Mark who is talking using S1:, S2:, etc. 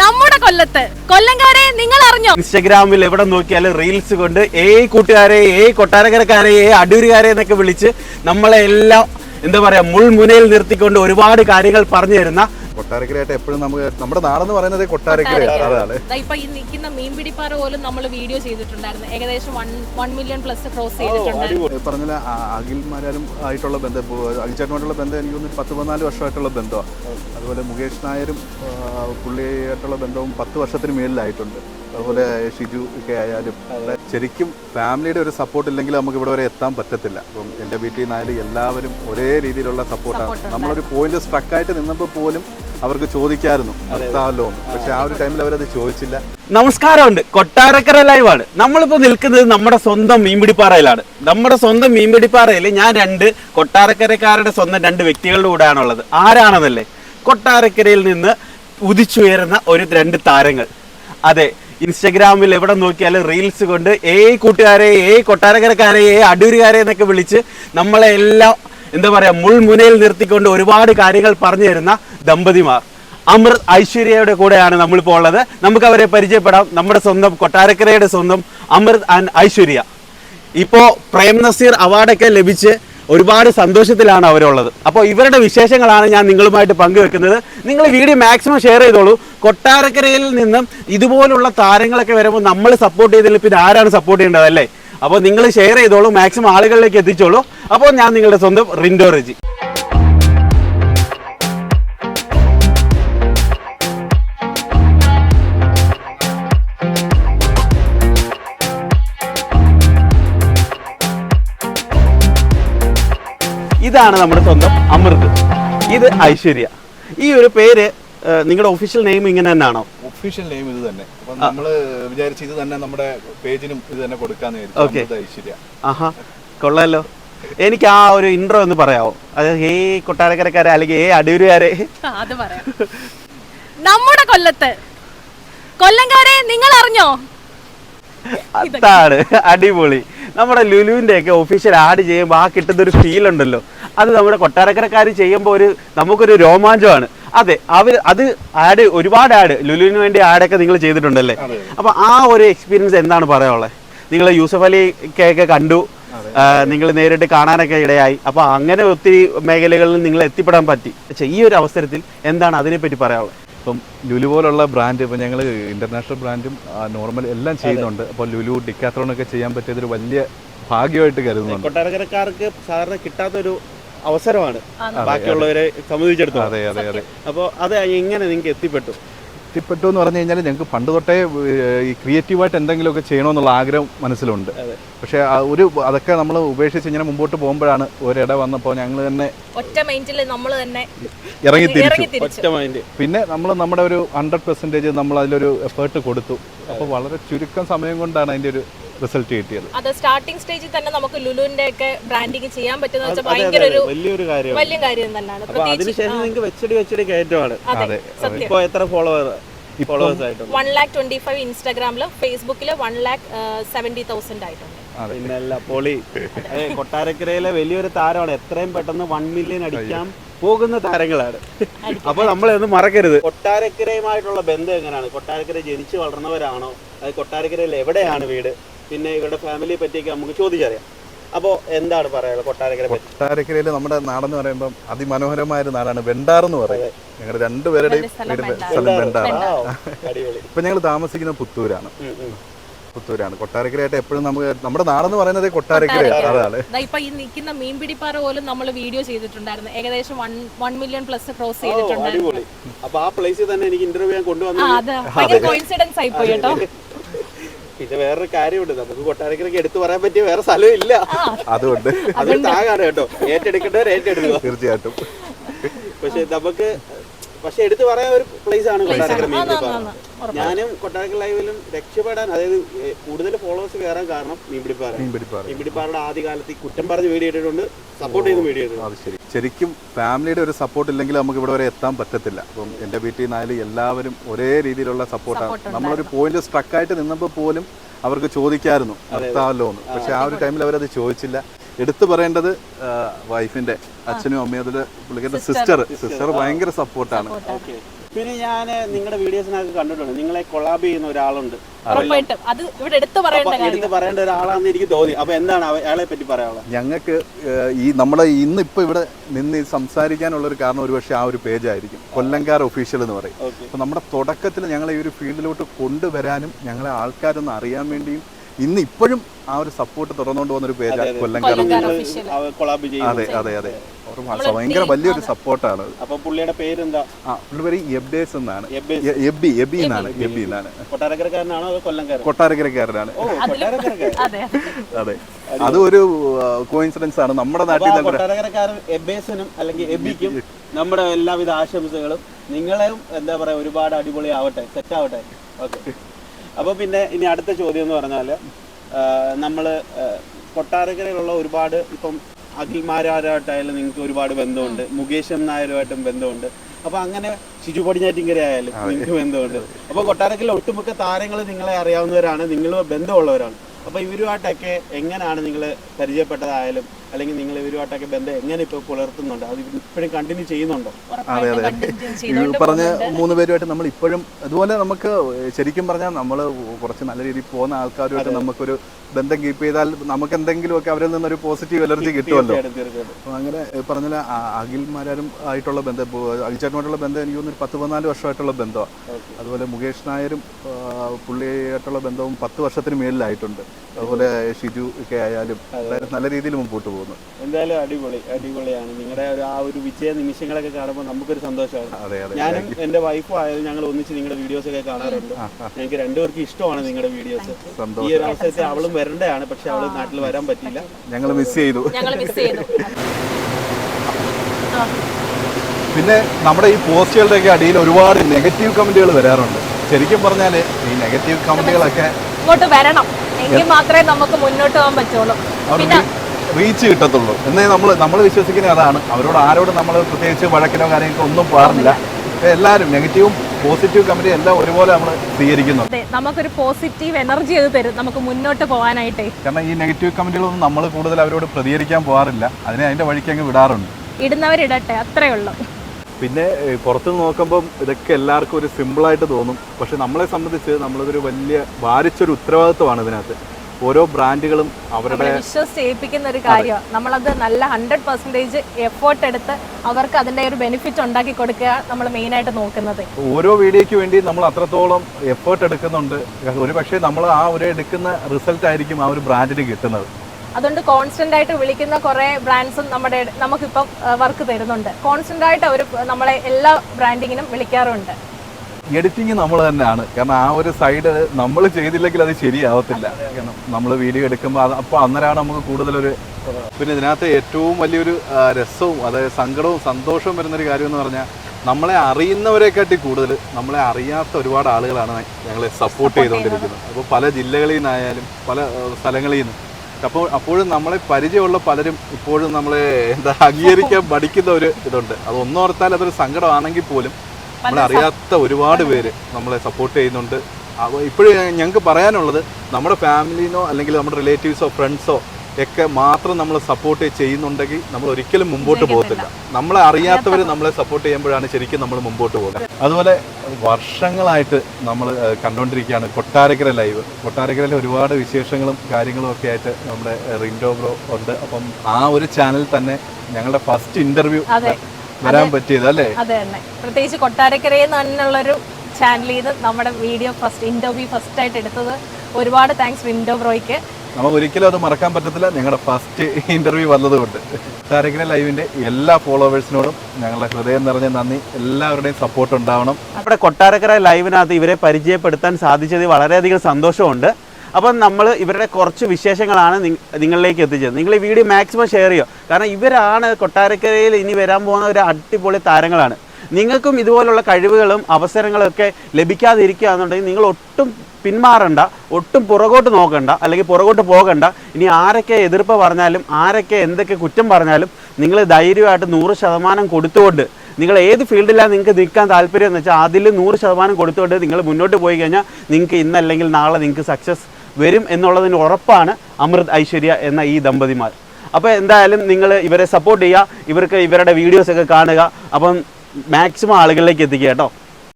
S1: നമ്മുടെ കൊല്ലത്ത്. കൊല്ലംകാരെ നിങ്ങൾ അറിഞ്ഞോ
S2: ഇൻസ്റ്റഗ്രാമിൽ എവിടെ നോക്കിയാലും റീൽസ് കൊണ്ട് ഏ കൂട്ടുകാരെ ഏ കൊട്ടാരക്കരക്കാരെ ഏ അടൂരുകാരെ എന്നൊക്കെ വിളിച്ച് നമ്മളെ എല്ലാം എന്താ പറയാ മുൾമുനയിൽ നിർത്തിക്കൊണ്ട് ഒരുപാട് കാര്യങ്ങൾ പറഞ്ഞു തരുന്ന
S3: കൊട്ടാരക്കരയായിട്ട് എപ്പോഴും നമുക്ക് നമ്മുടെ നാടെന്ന് പറയുന്നത് കൊട്ടാരക്കര അതാണ്.
S1: ദാ ഇപ്പൊ ഈ നിൽക്കുന്ന മീൻപിടിപ്പാറ പോലും നമ്മൾ വീഡിയോ ചെയ്തിട്ടുണ്ടായിരുന്നു. ഏകദേശം one one million plus cross ചെയ്തിട്ടുണ്ടായിരുന്നു.
S3: ഈ പറഞ്ഞ അഖിൽമാരും ആയിട്ടുള്ള ബന്ധം ഇപ്പോൾ അഖിൽചേട്ടനുമായിട്ടുള്ള ബന്ധം എനിക്ക് തോന്നുന്നു പത്ത് പതിനാല് വർഷമായിട്ടുള്ള ബന്ധമാണ് അതുപോലെ മുകേഷ് നായരും പുള്ളിയായിട്ടുള്ള ബന്ധവും പത്ത് വർഷത്തിന് മേളിലായിട്ടുണ്ട്. അതുപോലെ ഷിജു ഒക്കെ ആയാലും ശരിക്കും ഫാമിലിയുടെ ഒരു സപ്പോർട്ട് ഇല്ലെങ്കിൽ നമുക്ക് ഇവിടെ വരെ എത്താൻ പറ്റത്തില്ല. അപ്പം എന്റെ വീട്ടിൽ നിന്നായാലും എല്ലാവരും ഒരേ രീതിയിലുള്ള സപ്പോർട്ടാണ് നമ്മളൊരു പോയിന്റ് സ്ട്രക്കായിട്ട് നിന്നപ്പോൾ പോലും അവർക്ക് ചോദിക്കായിരുന്നു നിർത്താമല്ലോ? പക്ഷെ ആ ഒരു ടൈമിൽ അവരത് ചോദിച്ചില്ല.
S2: നമസ്കാരമുണ്ട്. കൊട്ടാരക്കര ലൈവാണ് നമ്മളിപ്പോൾ നിൽക്കുന്നത് നമ്മുടെ സ്വന്തം മീൻപിടിപ്പാറയിലാണ്. നമ്മുടെ സ്വന്തം മീൻപിടിപ്പാറയിൽ ഞാൻ രണ്ട് കൊട്ടാരക്കരക്കാരുടെ സ്വന്തം രണ്ട് വ്യക്തികളുടെ കൂടെയാണുള്ളത്. ആരാണെന്നല്ലേ? കൊട്ടാരക്കരയിൽ നിന്ന് ഉദിച്ചുയരുന്ന ഒരു രണ്ട് താരങ്ങൾ. അതെ ഇൻസ്റ്റഗ്രാമിൽ എവിടെ നോക്കിയാലും റീൽസ് കൊണ്ട് ഏ കൂട്ടുകാരെ ഏ കൊട്ടാരക്കരക്കാരെ ഏ അടൂരുകാരെ എന്നൊക്കെ വിളിച്ച് നമ്മളെ എല്ലാം എന്താ പറയുക മുൾമുനയിൽ നിർത്തിക്കൊണ്ട് ഒരുപാട് കാര്യങ്ങൾ പറഞ്ഞു തരുന്ന ദമ്പതിമാർ. അമൃത് ഐശ്വര്യയുടെ കൂടെയാണ് നമ്മളിപ്പോൾ ഉള്ളത്. നമുക്ക് അവരെ പരിചയപ്പെടാം. നമ്മുടെ സ്വന്തം കൊട്ടാരക്കരയുടെ സ്വന്തം അമൃത് ആൻഡ് ഐശ്വര്യ. ഇപ്പോൾ പ്രേം നസീർ അവാർഡൊക്കെ ലഭിച്ച് ഒരുപാട് സന്തോഷത്തിലാണ് അവരുള്ളത്. അപ്പോൾ ഇവരുടെ വിശേഷങ്ങളാണ് ഞാൻ നിങ്ങളുമായിട്ട് പങ്കുവെക്കുന്നത്. നിങ്ങൾ വീഡിയോ മാക്സിമം ഷെയർ ചെയ്തോളൂ. കൊട്ടാരക്കരയിൽ നിന്നും ഇതുപോലുള്ള താരങ്ങളൊക്കെ വരുമ്പോൾ നമ്മൾ സപ്പോർട്ട് ചെയ്തതിൽ പിന്നെ ആരാണ് സപ്പോർട്ട് ചെയ്യേണ്ടത് അല്ലേ? അപ്പോൾ നിങ്ങൾ ഷെയർ ചെയ്തോളൂ. മാക്സിമം ആളുകളിലേക്ക് എത്തിച്ചോളൂ. അപ്പോൾ ഞാൻ നിങ്ങളുടെ സ്വന്തം റിൻഡോ റെജി. ഇതാണ് നമ്മുടെ സ്വന്തം അമൃത്. ഇത് ഐശ്വര്യ. ഈ ഒരു പേര് നിങ്ങളുടെ ഒഫീഷ്യൽ നെയിം ഇങ്ങനെ തന്നെയാണോ?
S3: ഒഫീഷ്യൽ നെയിം ഇത് തന്നെ. അപ്പം നമ്മൾ വിചാരിച്ച് ഇത് തന്നെ നമ്മുടെ പേജിനും ഇത് തന്നെ കൊടുക്കാന്ന് ഓക്കെ. ഐശ്വര്യ.
S2: ആഹാ. കൊള്ളാലോ. എനിക്ക് ആ ഒരു ഇൻട്രോ ഒന്ന് പറയാവോ? അത് ഹേ കൊട്ടാരക്കരക്കാരെ അല്ലെങ്കിൽ ഏ അടൂരുകാരെ.
S1: അത് പറയാം. നമ്മുടെ കൊല്ലത്ത് കൊല്ലംകാരെ നിങ്ങൾ അറിഞ്ഞോ
S2: അതാണ്. അടിപൊളി. നമ്മുടെ ലുലുവിന്റെ ഒക്കെ ഒഫീഷ്യൽ ആഡ് ചെയ്യുമ്പോൾ ആ കിട്ടുന്ന ഒരു ഫീൽ ഉണ്ടല്ലോ. അത് നമ്മുടെ കൊട്ടാരക്കരക്കാർ ചെയ്യുമ്പോൾ ഒരു നമുക്കൊരു രോമാഞ്ചമാണ്. അതെ അവർ അത് ആഡ് ഒരുപാട് ആഡ് ലുലുവിന് വേണ്ടി ആഡൊക്കെ നിങ്ങൾ ചെയ്തിട്ടുണ്ടല്ലേ? അപ്പൊ ആ ഒരു എക്സ്പീരിയൻസ് എന്താണ് പറയാനുള്ളത് നിങ്ങൾ യൂസഫ് അലി ഒക്കെ കണ്ടു. നിങ്ങൾ നേരിട്ട് കാണാനൊക്കെ ഇടയായി. അപ്പൊ അങ്ങനെ ഒത്തിരി മേഖലകളിൽ നിങ്ങൾ എത്തിപ്പെടാൻ പറ്റി. പക്ഷേ ഈ ഒരു അവസരത്തിൽ എന്താണ് അതിനെപ്പറ്റി പറയാനുള്ളത്
S3: ഇപ്പം ലുലു പോലുള്ള ബ്രാൻഡ് ഇപ്പം ഞങ്ങൾ ഇന്റർനാഷണൽ ബ്രാൻഡും നോർമൽ എല്ലാം ചെയ്യുന്നുണ്ട്. അപ്പോൾ ലുലു ഡിക്കാത്രോൺ ഒക്കെ ചെയ്യാൻ പറ്റിയതൊരു വലിയ ഭാഗ്യമായിട്ട് കരുതുന്നുണ്ട്.
S2: കൊട്ടാരക്കരക്കാർക്ക് സാധാരണ കിട്ടാത്തൊരു അവസരമാണ് ബാക്കിയുള്ളവരെ സംബന്ധിച്ചിടത്തോളം
S3: അതെ അതെ അതെ.
S2: അപ്പോൾ അത് എങ്ങനെ നിങ്ങൾക്ക് എത്തിപ്പെട്ടു?
S3: എത്തിപ്പെട്ടു എന്ന് പറഞ്ഞു കഴിഞ്ഞാൽ ഞങ്ങൾക്ക് പണ്ട് തൊട്ടേ ഈ ക്രിയേറ്റീവായിട്ട് എന്തെങ്കിലുമൊക്കെ ചെയ്യണമെന്നുള്ള ആഗ്രഹം മനസ്സിലുണ്ട്. പക്ഷേ ഒരു അതൊക്കെ നമ്മൾ ഉപേക്ഷിച്ച് ഇങ്ങനെ മുമ്പോട്ട് പോകുമ്പോഴാണ് ഒരിട വന്നപ്പോൾ ഞങ്ങൾ തന്നെ
S1: ഒറ്റ മൈൻഡിൽ നമ്മൾ തന്നെ
S3: ഇറങ്ങി തിരിച്ചു. പിന്നെ നമ്മൾ നമ്മുടെ ഒരു ഹൺഡ്രഡ് പെർസെന്റേജ് നമ്മൾ അതിലൊരു എഫേർട്ട് കൊടുത്തു. അപ്പോൾ വളരെ ചുരുക്കം സമയം കൊണ്ടാണ് അതിന്റെ ഒരു റിസൾട്ട് കിട്ടിയത്.
S1: അത് സ്റ്റാർട്ടിംഗ് സ്റ്റേജിൽ തന്നെ നമുക്ക് ലുലുവിന്റെ ഒക്കെ ബ്രാൻഡിങ് ചെയ്യാൻ പറ്റുന്ന ഭയങ്കര ഒരു
S2: വലിയൊരു കാര്യം
S1: വലിയ കാര്യം തന്നെയാണ്.
S2: അതിനുശേഷം നിങ്ങൾക്ക് വെച്ചടി വെച്ചടി കയറ്റമാണ്.
S1: അതെ
S2: ഇപ്പോ എത്ര follower
S1: one lakh twenty five ഇൻസ്റ്റാഗ്രാമിൽ ഫേസ്ബുക്കിൽ വൺ ലാക്ക് സെവന്റി തൗസൻഡ് ആയിട്ടുണ്ട്.
S2: പിന്നല്ല പൊളി. കൊട്ടാരക്കരയിലെ വലിയൊരു താരമാണ്. എത്രയും പെട്ടെന്ന് വൺ മില്യൺ അടിക്കാൻ പോകുന്ന താരങ്ങളാണ്. അപ്പൊ നമ്മളൊന്നും മറക്കരുത്. കൊട്ടാരക്കരയുമായിട്ടുള്ള ബന്ധം എങ്ങനെയാണ്? കൊട്ടാരക്കര ജനിച്ചു വളർന്നവരാണോ? അത് കൊട്ടാരക്കരയിൽ എവിടെയാണ് വീട്? പിന്നെ ഇവരുടെ ഫാമിലിയെ പറ്റിയൊക്കെ നമുക്ക് ചോദിച്ചറിയാം. അപ്പോൾ എന്താണ് പറയാനുള്ളത് കൊട്ടാരക്കര പറ്റി?
S3: കൊട്ടാരക്കരയിൽ നമ്മുടെ നാടെന്ന് പറയുമ്പോൾ അതിമനോഹരമായ ഒരു നാടാണ് വെണ്ടാർ എന്ന് പറയും. ഞങ്ങൾ രണ്ടുപേരുടെയും സ്ഥലം വെണ്ടാർ.
S2: അടിപൊളി.
S3: ഇപ്പൊ ഞങ്ങൾ താമസിക്കുന്ന പുത്തൂരാണ്. പുത്തൂരാണ്. കൊട്ടാരക്കരയായിട്ട് എപ്പോഴും നമുക്ക് നമ്മുടെ നാടെന്ന് പറയുന്നത് കൊട്ടാരക്കര. അതാണ്.
S1: ദാ ഇപ്പൊ ഈ നിൽക്കുന്ന മീൻപിടിപ്പാറ പോലും നമ്മൾ വീഡിയോ ചെയ്തിട്ടുണ്ടായിരുന്നു. ഏകദേശം വൺ മില്യൺ പ്ലസ് ക്രോസ്
S2: ചെയ്തിട്ടുണ്ട് അപ്പൊ ആ പ്ലേസിൽ തന്നെ എനിക്ക് ഇന്റർവ്യൂ ഞാൻ കൊണ്ടുവന്നു
S1: കോയിൻസിഡൻസ് ആയി പോയി കേട്ടോ.
S2: പിന്നെ വേറൊരു കാര്യമുണ്ട്. നമുക്ക് കൊട്ടാരക്കരയ്ക്ക് എടുത്തു പറയാൻ പറ്റിയ വേറെ സ്ഥലം ഇല്ല.
S3: അതുകൊണ്ട്
S2: അത് താങ്ങാണ് കേട്ടോ. ഏറ്റെടുക്കേണ്ടവർ ഏറ്റെടുക്കുക.
S3: തീർച്ചയായിട്ടും.
S2: പക്ഷെ നമുക്ക് പക്ഷെ എടുത്തു പറയാൻ ഒരു പ്ലേസ് ആണ് കൊട്ടാരക്കര. ഞാനും കൊട്ടാരക്കര ലൈവിലും രക്ഷപ്പെടാൻ അതായത് കൂടുതൽ ഫോളോവേഴ്സ് കയറാൻ കാരണം മീൻപിടിപ്പാറ
S3: മീൻ പിടിപ്പാറ്
S2: മീൻപിടിപ്പാറയുടെ ആദ്യകാലത്ത് ഈ കുറ്റം പറഞ്ഞ് വീഡിയോ ഇട്ടിട്ടുണ്ട്. സപ്പോർട്ട് ചെയ്ത് വീഡിയോ ഇട്ടിട്ടുണ്ട്.
S3: ശരി. ശരിക്കും ഫാമിലിയുടെ ഒരു സപ്പോർട്ട് ഇല്ലെങ്കിൽ നമുക്ക് ഇവിടെ വരെ എത്താൻ പറ്റത്തില്ല. അപ്പം എന്റെ വീട്ടിൽ നിന്നായാലും എല്ലാവരും ഒരേ രീതിയിലുള്ള സപ്പോർട്ടാണ് നമ്മളൊരു പോയിന്റ് സ്ട്രക്കായിട്ട് നിന്നപ്പോൾ പോലും അവർക്ക് ചോദിക്കായിരുന്നു നിർത്താമല്ലോ എന്ന്. പക്ഷെ ആ ഒരു ടൈമിൽ അവരത് ചോദിച്ചില്ല. എടുത്തു പറയേണ്ടത് വൈഫിന്റെ അച്ഛനും അമ്മയും അതിൽ പുള്ളിക്കാരുടെ സിസ്റ്റർ സിസ്റ്റർ ഭയങ്കര സപ്പോർട്ടാണ്
S2: പിന്നെ ഞാൻ നിങ്ങളുടെ വീഡിയോസിനകത്ത് കണ്ടിട്ടുണ്ട് നിങ്ങളെ കൊളാബ് ചെയ്യുന്ന ഒരാളുണ്ട്.
S1: ഉറപ്പായിട്ടും. അത് ഇവിടെ എടുത്തു പറയേണ്ട
S2: ഒരാളാന്ന് എനിക്ക് തോന്നി. അപ്പൊ എന്താണ് അയാളെ പറ്റി പറയാനുള്ളത്?
S3: ഞങ്ങൾക്ക് ഈ നമ്മളെ ഇന്ന് ഇപ്പൊ ഇവിടെ നിന്ന് സംസാരിക്കാനുള്ള ഒരു കാരണം ഒരുപക്ഷെ ആ ഒരു പേജ് ആയിരിക്കും. കൊല്ലംകാർ ഒഫീഷ്യൽ എന്ന് പറയും.
S2: അപ്പൊ
S3: അപ്പോൾ നമ്മുടെ തുടക്കത്തിൽ ഞങ്ങളെ ഈ ഒരു ഫീൽഡിലോട്ട് കൊണ്ടുവരാനും ഞങ്ങളെ ആൾക്കാരൊന്ന് അറിയാൻ വേണ്ടിയും ഇന്ന് ഇപ്പോഴും ആ ഒരു സപ്പോർട്ട് തുടർന്നുകൊണ്ട് പോകുന്ന ഒരു പേജാണ് കൊല്ലം
S1: കൊല്ലങ്കാർ
S3: official.
S1: official.
S2: കൊളാബ് ചെയ്യും
S3: അതെ അതെ അതെ. ഭയങ്കര വലിയൊരു സപ്പോർട്ടാണ് അത്
S2: അപ്പൊ പുള്ളിയുടെ പേരെന്താ?
S3: ആ പുള്ളി പേര് എബ്ഡേസ് എന്നാണ്. എബി എബി എന്നാണ് എബി എന്നാണ്.
S2: കൊട്ടാരക്കരക്കാരനാണോ അതോ കൊല്ലംകാരൻ
S1: അതെ
S3: അത്. ഒരു കോയിൻസിഡൻസ് ആണ്. നമ്മുടെ നാട്ടിൽ
S2: എബേസിനും അല്ലെങ്കിൽ എബിക്കും നമ്മുടെ എല്ലാവിധ ആശംസകളും നിങ്ങളെയും എന്താ പറയാ ഒരുപാട് അടിപൊളി ആവട്ടെ സെറ്റ് ആവട്ടെ. ഓക്കെ അപ്പോൾ പിന്നെ ഇനി അടുത്ത ചോദ്യം എന്ന് പറഞ്ഞാൽ നമ്മൾ കൊട്ടാരക്കരയിലുള്ള ഒരുപാട് ഇപ്പം അഖിൽമാരാരായിട്ടായാലും നിങ്ങൾക്ക് ഒരുപാട് ബന്ധമുണ്ട്. മുകേഷ് എം നായരുമായിട്ടും ബന്ധമുണ്ട്. അപ്പൊ അങ്ങനെ ശിജു പടിഞ്ഞാറ്റിങ്കര ആയാലും നിങ്ങൾക്ക് ബന്ധമുണ്ട്. അപ്പൊ കൊട്ടാരക്കരയിലെ ഒട്ടുമിക്ക താരങ്ങൾ നിങ്ങളെ അറിയാവുന്നവരാണ് നിങ്ങൾ ബന്ധമുള്ളവരാണ്. അപ്പൊ ഇവരുമായിട്ടൊക്കെ എങ്ങനെയാണ് നിങ്ങൾ പരിചയപ്പെട്ടതായാലും അല്ലെങ്കിൽ നിങ്ങൾ ഇവരുമായിട്ടൊക്കെ ബന്ധം എങ്ങനെ ഇപ്പൊ പുലർത്തുന്നുണ്ട്? അത് ഇപ്പോഴും കണ്ടിന്യൂ ചെയ്യുന്നുണ്ടോ?
S3: അതെ അതെ. ഈ പറഞ്ഞ മൂന്ന് പേരുമായിട്ട് നമ്മൾ ഇപ്പോഴും അതുപോലെ നമുക്ക് ശരിക്കും പറഞ്ഞാൽ നമ്മൾ കുറച്ച് നല്ല രീതിയിൽ പോകുന്ന ആൾക്കാരുമായിട്ട് നമുക്കൊരു ബന്ധം കീപ്പ് ചെയ്താൽ നമുക്ക് എന്തെങ്കിലുമൊക്കെ അവരിൽ നിന്നൊരു പോസിറ്റീവ് എനർജി കിട്ടുമല്ലോ. അപ്പോൾ അങ്ങനെ പറഞ്ഞാൽ അഖിൽമാരും ആയിട്ടുള്ള ബന്ധം ഇപ്പോൾ അഖിൽചേട്ടനുമായിട്ടുള്ള ബന്ധം എനിക്ക് തോന്നുന്നു പത്ത് പതിനാല് വർഷമായിട്ടുള്ള ബന്ധമാണ്. അതുപോലെ മുകേഷ് നായരും പുള്ളിയായിട്ടുള്ള ബന്ധവും പത്ത് വർഷത്തിന് മേളിലായിട്ടുണ്ട്. അതുപോലെ ഷിജു ഒക്കെ ആയാലും നല്ല രീതിയിൽ മുമ്പോട്ട് പോകുന്നു.
S2: എന്തായാലും അടിപൊളി അടിപൊളിയാണ്. നിങ്ങളുടെ ഒരു ആ ഒരു വിജയ നിമിഷങ്ങളൊക്കെ കാണുമ്പോൾ നമുക്കൊരു സന്തോഷമാണ്.
S3: അതെ അതെ
S2: ഞാനും എന്റെ വൈഫും ആയാലും ഞങ്ങൾ ഒന്നിച്ച് നിങ്ങളുടെ വീഡിയോസ് ഒക്കെ കാണാറുണ്ട്. ഞങ്ങൾക്ക് രണ്ടുപേർക്കും ഇഷ്ടമാണ് നിങ്ങളുടെ വീഡിയോസ്
S3: സന്തോഷം.
S2: ഈ ഒരു അവസരത്തിൽ അവളും വരേണ്ടതാണ് പക്ഷെ അവൾ നാട്ടിൽ വരാൻ പറ്റിയില്ല.
S3: ഞങ്ങൾ മിസ് ചെയ്തു.
S1: ഞങ്ങൾ മിസ് ചെയ്തു.
S3: പിന്നെ നമ്മുടെ ഈ പോസ്റ്റുകളുടെ ഒക്കെ അടിയിൽ ഒരുപാട് നെഗറ്റീവ് കമന്റുകൾ വരാറുണ്ട്. ശരിക്കും പറഞ്ഞാൽ ഈ നെഗറ്റീവ് കമന്റുകളൊക്കെ
S1: ഇങ്ങോട്ട് വരണം. എങ്കിൽ മാത്രമേ നമുക്ക് മുന്നോട്ട് പോകാൻ പറ്റുള്ളൂ. പിന്നെ
S3: റീച്ച് കിട്ടത്തുള്ളൂ. എന്നേ നമ്മൾ നമ്മൾ വിശ്വസിക്കുന്ന അതാണ്. അവരോട് ആരോടും നമ്മൾ പ്രത്യേകിച്ച് വഴക്കിനോ കാര്യങ്ങൾക്കോ ഒന്നും പാടില്ല എല്ലാവരും നെഗറ്റീവും പോസിറ്റീവ് കമ്പനി എല്ലാം ഒരുപോലെ നമ്മൾ
S1: സ്വീകരിക്കുന്നു. നമുക്കൊരു പോസിറ്റീവ് എനർജി അത് തരും. നമുക്ക് മുന്നോട്ട് പോകാനായിട്ടേ.
S3: കാരണം ഈ നെഗറ്റീവ് കമന്റുകളൊന്നും നമ്മൾ കൂടുതൽ അവരോട് പ്രതികരിക്കാൻ പോകാറില്ല. അതിനെ അതിന്റെ വഴിക്ക് അങ്ങ് വിടാറുണ്ട്.
S1: ഇടുന്നവരിടട്ടെ അത്രേ ഉള്ളൂ.
S3: പിന്നെ പുറത്ത് നോക്കുമ്പം ഇതൊക്കെ എല്ലാവർക്കും ഒരു സിമ്പിളായിട്ട് തോന്നും. പക്ഷെ നമ്മളെ സംബന്ധിച്ച് നമ്മളിതൊരു വലിയ ഭാരിച്ചൊരു ഉത്തരവാദിത്വമാണ് ഇതിനകത്ത്. ഓരോ ബ്രാൻഡുകളും അവരുടെ
S1: നമ്മളെ വിശ്വസിച്ച് ഏൽപ്പിക്കുന്ന ഒരു കാര്യമാണ് നമ്മളത് നല്ല ഹൺഡ്രഡ് പെർസെന്റേജ് എഫേർട്ട് എടുത്ത് അവർക്ക് അതിന്റെ ഒരു ബെനിഫിറ്റ് ഉണ്ടാക്കി കൊടുക്കുക നമ്മൾ മെയിനായിട്ട് നോക്കുന്നത്.
S3: ഓരോ വീഡിയോയ്ക്ക് വേണ്ടി നമ്മൾ അത്രത്തോളം എഫേർട്ട് എടുക്കുന്നുണ്ട്. ഒരു പക്ഷേ നമ്മൾ ആ ഒരു എടുക്കുന്ന റിസൾട്ട് ആയിരിക്കും ആ ഒരു ബ്രാൻഡിന് കിട്ടുന്നത്.
S1: അതുകൊണ്ട് കോൺസ്റ്റന്റ് ആയിട്ട് വിളിക്കുന്ന കുറേ ബ്രാൻഡ്സും നമ്മുടെ നമുക്കിപ്പം വർക്ക് തരുന്നുണ്ട്. കോൺസ്റ്റന്റ് ആയിട്ട് അവർ നമ്മളെ എല്ലാ ബ്രാൻഡിങ്ങിനും വിളിക്കാറുണ്ട്.
S3: എഡിറ്റിംഗ് നമ്മൾ തന്നെയാണ്. കാരണം ആ ഒരു സൈഡ് നമ്മൾ ചെയ്തില്ലെങ്കിൽ അത് ശരിയാവത്തില്ല. കാരണം നമ്മൾ വീഡിയോ എടുക്കുമ്പോൾ അപ്പോൾ അന്നേരമാണ് നമുക്ക് കൂടുതലൊരു പിന്നെ ഇതിനകത്ത് ഏറ്റവും വലിയൊരു രസവും അതായത് സങ്കടവും സന്തോഷവും വരുന്നൊരു കാര്യം എന്ന് പറഞ്ഞാൽ നമ്മളെ അറിയുന്നവരെക്കാട്ടി കൂടുതൽ നമ്മളെ അറിയാത്ത ഒരുപാട് ആളുകളാണ് ഞങ്ങളെ സപ്പോർട്ട് ചെയ്തുകൊണ്ടിരിക്കുന്നത്. അപ്പോൾ പല ജില്ലകളിൽ നിന്നായാലും പല സ്ഥലങ്ങളിൽ നിന്ന് അപ്പോൾ അപ്പോഴും നമ്മളെ പരിചയമുള്ള പലരും ഇപ്പോഴും നമ്മളെ എന്താ അംഗീകരിക്കാൻ പഠിക്കുന്ന ഒരു ഇതുണ്ട്. അത് ഒന്നോർത്താൽ അതൊരു സങ്കടമാണെങ്കിൽ പോലും നമ്മളറിയാത്ത ഒരുപാട് പേര് നമ്മളെ സപ്പോർട്ട് ചെയ്യുന്നുണ്ട്. അപ്പോൾ ഇപ്പോഴും ഞങ്ങൾക്ക് പറയാനുള്ളത് നമ്മുടെ ഫാമിലിനോ അല്ലെങ്കിൽ നമ്മുടെ റിലേറ്റീവ്സോ ഫ്രണ്ട്സോ ഒക്കെ മാത്രം നമ്മൾ സപ്പോർട്ട് ചെയ്യുന്നുണ്ടെങ്കിൽ നമ്മൾ ഒരിക്കലും മുമ്പോട്ട് പോകത്തില്ല. നമ്മളെ അറിയാത്തവർ നമ്മളെ സപ്പോർട്ട് ചെയ്യുമ്പോഴാണ് ശരിക്കും നമ്മൾ മുമ്പോട്ട് പോകുന്നത്. അതുപോലെ വർഷങ്ങളായിട്ട് നമ്മൾ കണ്ടുകൊണ്ടിരിക്കുകയാണ് കൊട്ടാരക്കര ലൈവ് കൊട്ടാരക്കരയിലെ ഒരുപാട് വിശേഷങ്ങളും കാര്യങ്ങളും ഒക്കെ ആയിട്ട് നമ്മുടെ റിൻഡോ ബ്രോ ഉണ്ട്. അപ്പം ആ ഒരു ചാനൽ തന്നെ ഞങ്ങളുടെ ഫസ്റ്റ് ഇന്റർവ്യൂ വരാൻ പറ്റിയത് അല്ലേ?
S1: അതെ തന്നെ. പ്രത്യേകിച്ച് കൊട്ടാരക്കരയിൽ നിന്നുള്ളൊരു ചാനലിൽ നിന്ന് നമ്മുടെ വീഡിയോ ഫസ്റ്റ് ഇന്റർവ്യൂ ഫസ്റ്റ് ആയിട്ട് എടുത്തത് ഒരുപാട് താങ്ക്സ് വിൻഡോ ബ്രോയ്ക്ക്.
S3: നമുക്ക് ഒരിക്കലും അത് മറക്കാൻ പറ്റത്തില്ല. നിങ്ങളുടെ ഫസ്റ്റ് ഇന്റർവ്യൂ വന്നതുകൊണ്ട്. താരക്കിനെ ലൈവിന്റെ എല്ലാ ഫോളോവേഴ്സിനോടും ഞങ്ങളുടെ ഹൃദയം നിറഞ്ഞ നന്ദി. എല്ലാവരുടെയും സപ്പോർട്ട് ഉണ്ടാവണം.
S2: നമ്മുടെ കൊട്ടാരക്കര ലൈവിനകത്ത് ഇവരെ പരിചയപ്പെടുത്താൻ സാധിച്ചത് വളരെയധികം സന്തോഷമുണ്ട്. അപ്പം നമ്മൾ ഇവരുടെ കുറച്ച് വിശേഷങ്ങളാണ് നിങ്ങളിലേക്ക് എത്തിച്ചത്. നിങ്ങൾ ഈ വീഡിയോ മാക്സിമം ഷെയർ ചെയ്യുക കാരണം ഇവരാണ് കൊട്ടാരക്കരയിൽ ഇനി വരാൻ പോകുന്ന ഒരു അടിപൊളി താരങ്ങളാണ്. നിങ്ങൾക്കും ഇതുപോലുള്ള കഴിവുകളും അവസരങ്ങളും ഒക്കെ ലഭിക്കാതിരിക്കുക എന്നുണ്ടെങ്കിൽ നിങ്ങൾ ഒട്ടും പിന്മാറണ്ട ഒട്ടും പുറകോട്ട് നോക്കണ്ട അല്ലെങ്കിൽ പുറകോട്ട് പോകണ്ട. ഇനി ആരൊക്കെ എതിർപ്പ് പറഞ്ഞാലും ആരൊക്കെ എന്തൊക്കെ കുറ്റം പറഞ്ഞാലും നിങ്ങൾ ധൈര്യമായിട്ട് നൂറ് ശതമാനം കൊടുത്തുകൊണ്ട് നിങ്ങൾ ഏത് ഫീൽഡിലാണ് നിങ്ങൾക്ക് നിൽക്കാൻ താല്പര്യം എന്ന് വെച്ചാൽ അതിൽ നൂറ് ശതമാനം കൊടുത്തുകൊണ്ട് നിങ്ങൾ മുന്നോട്ട് പോയി കഴിഞ്ഞാൽ നിങ്ങൾക്ക് ഇന്നല്ലെങ്കിൽ നാളെ നിങ്ങൾക്ക് സക്സസ് വരും എന്നുള്ളതിന് ഉറപ്പാണ് അമൃത് ഐശ്വര്യ എന്ന ഈ ദമ്പതിമാർ. അപ്പോൾ എന്തായാലും നിങ്ങൾ ഇവരെ സപ്പോർട്ട് ചെയ്യുക ഇവർക്ക് ഇവരുടെ വീഡിയോസൊക്കെ കാണുക. അപ്പം മാക്സിമം ആളുകളിലേക്ക് എത്തിക്കുക കേട്ടോ.